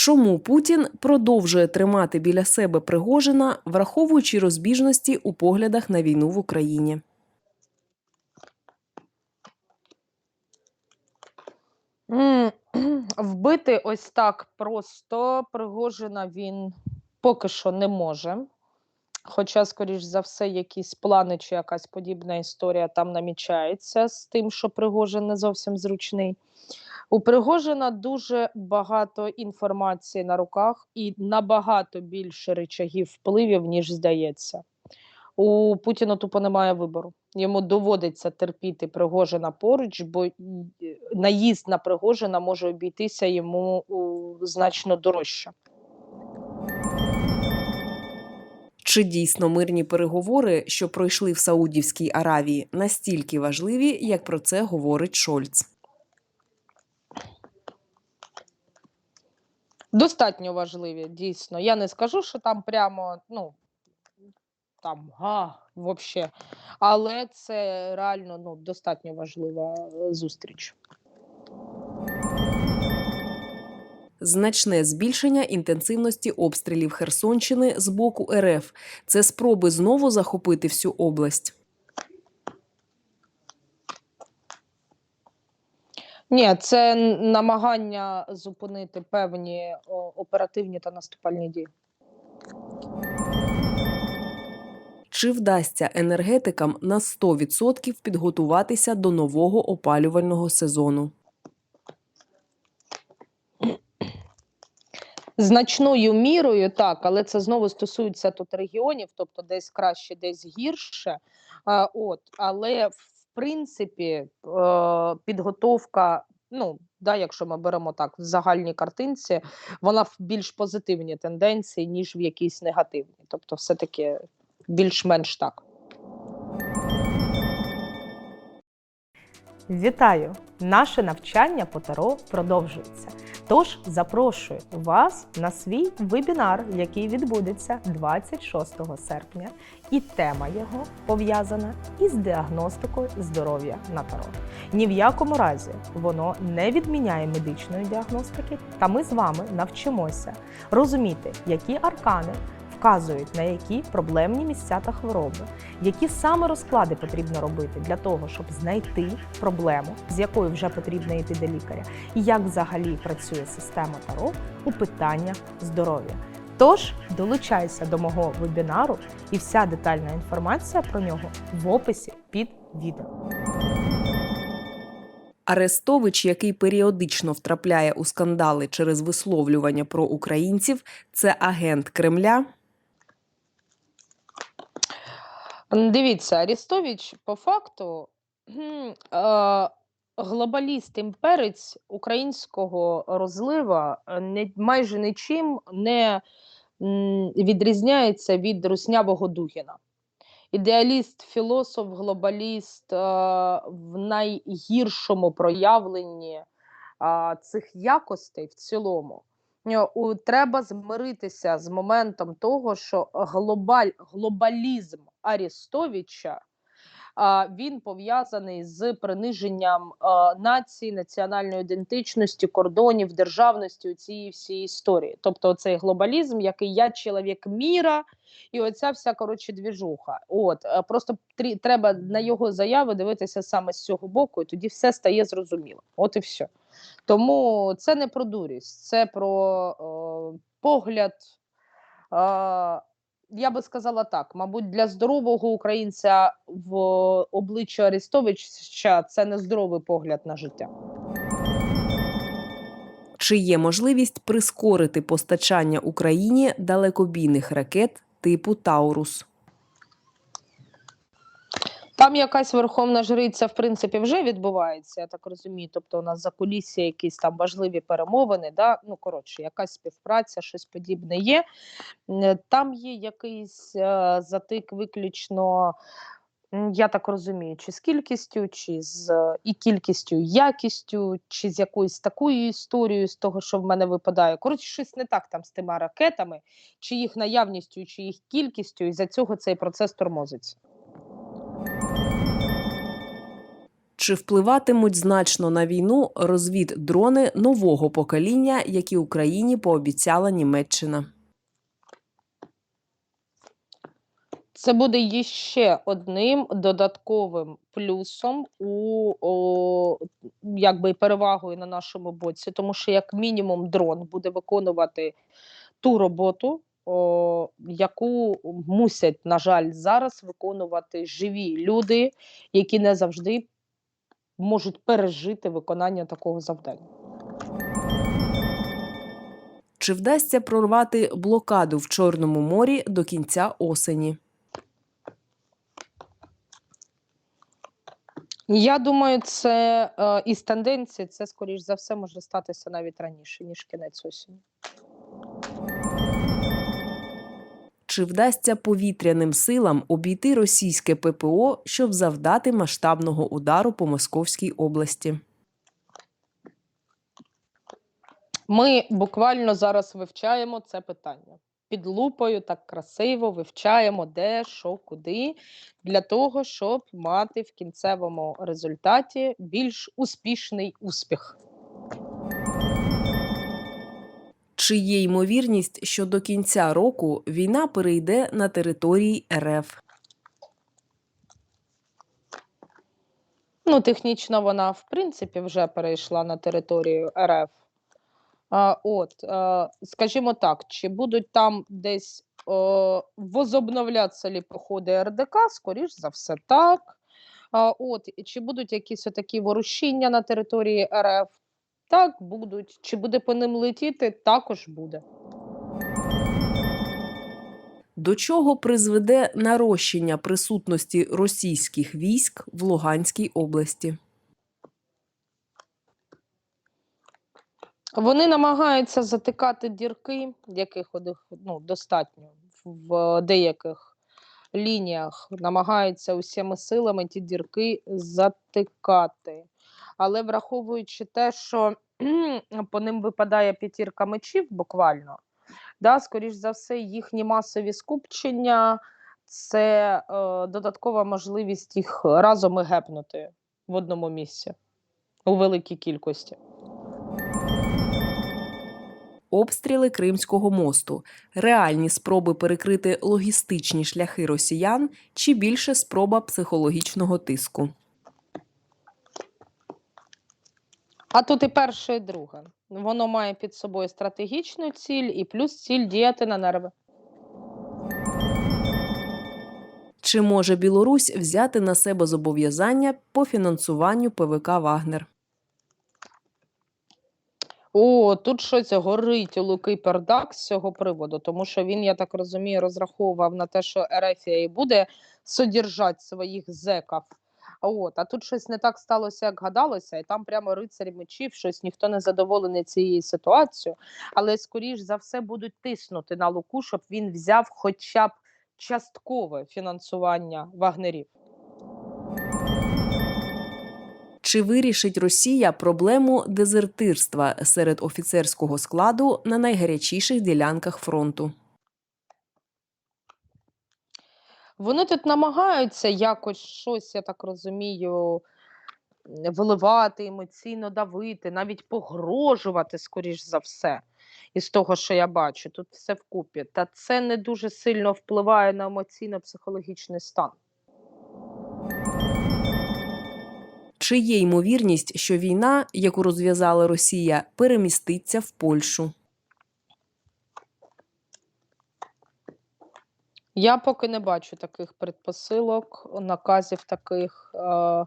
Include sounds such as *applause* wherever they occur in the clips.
Чому Путін продовжує тримати біля себе Пригожина, враховуючи розбіжності у поглядах на війну в Україні? *clears throat* Вбити ось так просто Пригожина він поки що не може. Хоча, скоріш за все, якісь плани чи якась подібна історія там намічається з тим, що Пригожин не зовсім зручний. У Пригожина дуже багато інформації на руках і набагато більше речагів впливів, ніж здається. У Путіна тупо немає вибору. Йому доводиться терпіти Пригожина поруч, бо наїзд на Пригожина може обійтися йому значно дорожче. Чи дійсно мирні переговори, що пройшли в Саудівській Аравії, настільки важливі, як про це говорить Шольц? Достатньо важливі, дійсно. Я не скажу, що там прямо, ну там га, вообще. Але це реально ну, достатньо важлива е, зустріч. Значне збільшення інтенсивності обстрілів Херсонщини з боку РФ це спроби знову захопити всю область. Ні, це намагання зупинити певні оперативні та наступальні дії. Чи вдасться енергетикам на 100% підготуватися до нового опалювального сезону? Значною мірою так, але це знову стосується тут регіонів, тобто десь краще, десь гірше. А, от, але в принципі е, підготовка, ну да, якщо ми беремо так в загальній картинці, вона в більш позитивній тенденції, ніж в якійсь негативній. Тобто, все-таки більш-менш так. Вітаю! Наше навчання по Таро продовжується. Тож запрошую вас на свій вебінар, який відбудеться 26 серпня, і тема його пов'язана із діагностикою здоров'я на Таро. Ні в якому разі воно не відміняє медичної діагностики, та ми з вами навчимося розуміти, які аркани вказують на які проблемні місця та хвороби, які саме розклади потрібно робити для того, щоб знайти проблему, з якою вже потрібно йти до лікаря, і як взагалі працює система Таро у питаннях здоров'я. Тож долучайся до мого вебінару, і вся детальна інформація про нього в описі під відео. Арестович, який періодично втрапляє у скандали через висловлювання про українців, це агент Кремля. Дивіться, Арістович по факту глобаліст імперець українського розлива е, майже нічим не відрізняється від руснявого Дугіна. Ідеаліст, філософ, глобаліст е, в найгіршому проявленні цих якостей в цілому. Е, Треба змиритися з моментом того, що глобаль, глобалізм Арістовича він пов'язаний з приниженням нації, національної ідентичності, кордонів, державності у цієї всієї історії. Тобто, цей глобалізм, який я чоловік міра, і оця вся коротше двіжуха. От е, просто трі- треба на його заяви дивитися саме з цього боку, і тоді все стає зрозуміло. От і все. Тому це не про дурість, це про е, погляд. Е, я би сказала так: мабуть, для здорового українця в обличчя Арестовича це не здоровий погляд на життя. Чи є можливість прискорити постачання Україні далекобійних ракет типу Таурус? Там якась верховна жриця, в принципі, вже відбувається, я так розумію. Тобто, у нас за кулісся якісь там важливі перемовини. Да? Ну, коротше, якась співпраця, щось подібне є. Там є якийсь е, затик виключно. Я так розумію, чи з кількістю, чи з е, і кількістю, і якістю, чи з якоюсь такою історією з того, що в мене випадає. Коротше, щось не так там з тими ракетами, чи їх наявністю, чи їх кількістю, і за цього цей процес тормозиться. Чи впливатимуть значно на війну розвід дрони нового покоління, які Україні пообіцяла Німеччина? Це буде ще одним додатковим плюсом у о, якби перевагою на нашому боці, тому що як мінімум дрон буде виконувати ту роботу, о, яку мусять, на жаль, зараз виконувати живі люди, які не завжди можуть пережити виконання такого завдання. Чи вдасться прорвати блокаду в Чорному морі до кінця осені? Я думаю, це е, із тенденції, це скоріш за все може статися навіть раніше, ніж кінець осені. Чи вдасться повітряним силам обійти російське ППО, щоб завдати масштабного удару по Московській області? Ми буквально зараз вивчаємо це питання. Під лупою так красиво вивчаємо, де, що, куди, для того, щоб мати в кінцевому результаті більш успішний успіх. Чи є ймовірність, що до кінця року війна перейде на території РФ? Ну, технічно вона, в принципі, вже перейшла на територію РФ. От, скажімо так, чи будуть там десь возобновлятися лі походи РДК? Скоріш за все, так. От, чи будуть якісь отакі ворушіння на території РФ? Так, будуть. Чи буде по ним летіти? Також буде. До чого призведе нарощення присутності російських військ в Луганській області? Вони намагаються затикати дірки, яких ну, достатньо в деяких лініях, намагаються усіма силами ті дірки затикати. Але враховуючи те, що по ним випадає п'ятірка мечів буквально, да, скоріш за все, їхні масові скупчення це е, додаткова можливість їх разом і гепнути в одному місці у великій кількості. Обстріли Кримського мосту, реальні спроби перекрити логістичні шляхи росіян чи більше спроба психологічного тиску? А тут і перше, і друге. Воно має під собою стратегічну ціль і плюс ціль діяти на нерви. Чи може Білорусь взяти на себе зобов'язання по фінансуванню ПВК Вагнер? О, тут щось горить у Луки Пердак з цього приводу, тому що він, я так розумію, розраховував на те, що Ерефія і буде содержати своїх зеків. От, а тут щось не так сталося, як гадалося, і там прямо рицарі мечів, щось ніхто не задоволений цією ситуацією, але скоріш за все будуть тиснути на Луку, щоб він взяв хоча б часткове фінансування вагнерів. Чи вирішить Росія проблему дезертирства серед офіцерського складу на найгарячіших ділянках фронту? Вони тут намагаються якось щось, я так розумію, виливати, емоційно давити, навіть погрожувати, скоріш за все, із того, що я бачу. Тут все вкупі. Та це не дуже сильно впливає на емоційно-психологічний стан. Чи є ймовірність, що війна, яку розв'язала Росія, переміститься в Польщу? Я поки не бачу таких предпосилок, наказів таких е,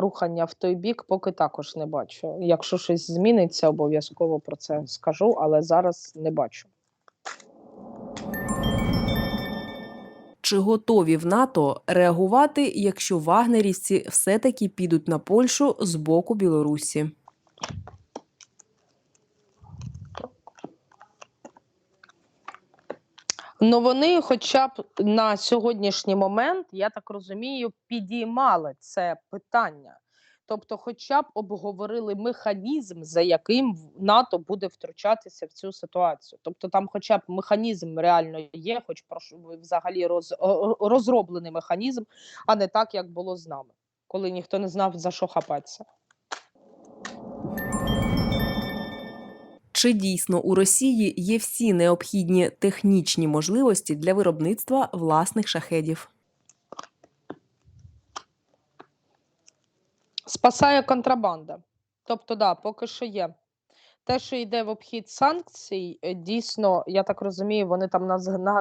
рухання в той бік, поки також не бачу. Якщо щось зміниться, обов'язково про це скажу, але зараз не бачу. Чи готові в НАТО реагувати, якщо вагнерівці все-таки підуть на Польщу з боку Білорусі? Ну вони, хоча б на сьогоднішній момент, я так розумію, підіймали це питання. Тобто, хоча б обговорили механізм, за яким НАТО буде втручатися в цю ситуацію. Тобто, там, хоча б механізм реально є, хоч прошу взагалі роз, розроблений механізм, а не так, як було з нами. коли ніхто не знав за що хапатися. Чи дійсно у Росії є всі необхідні технічні можливості для виробництва власних шахедів? Спасає контрабанда. Тобто, да, поки що є. Те, що йде в обхід санкцій, е, дійсно, я так розумію, вони там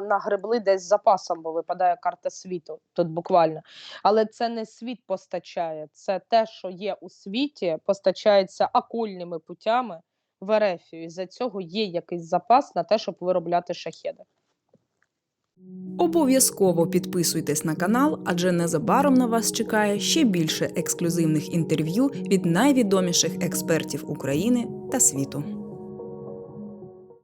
нагребли десь запасом, бо випадає карта світу тут буквально. Але це не світ постачає, це те, що є у світі, постачається окольними путями в Ерефію. І за цього є якийсь запас на те, щоб виробляти шахеди. Обов'язково підписуйтесь на канал, адже незабаром на вас чекає ще більше ексклюзивних інтерв'ю від найвідоміших експертів України та світу.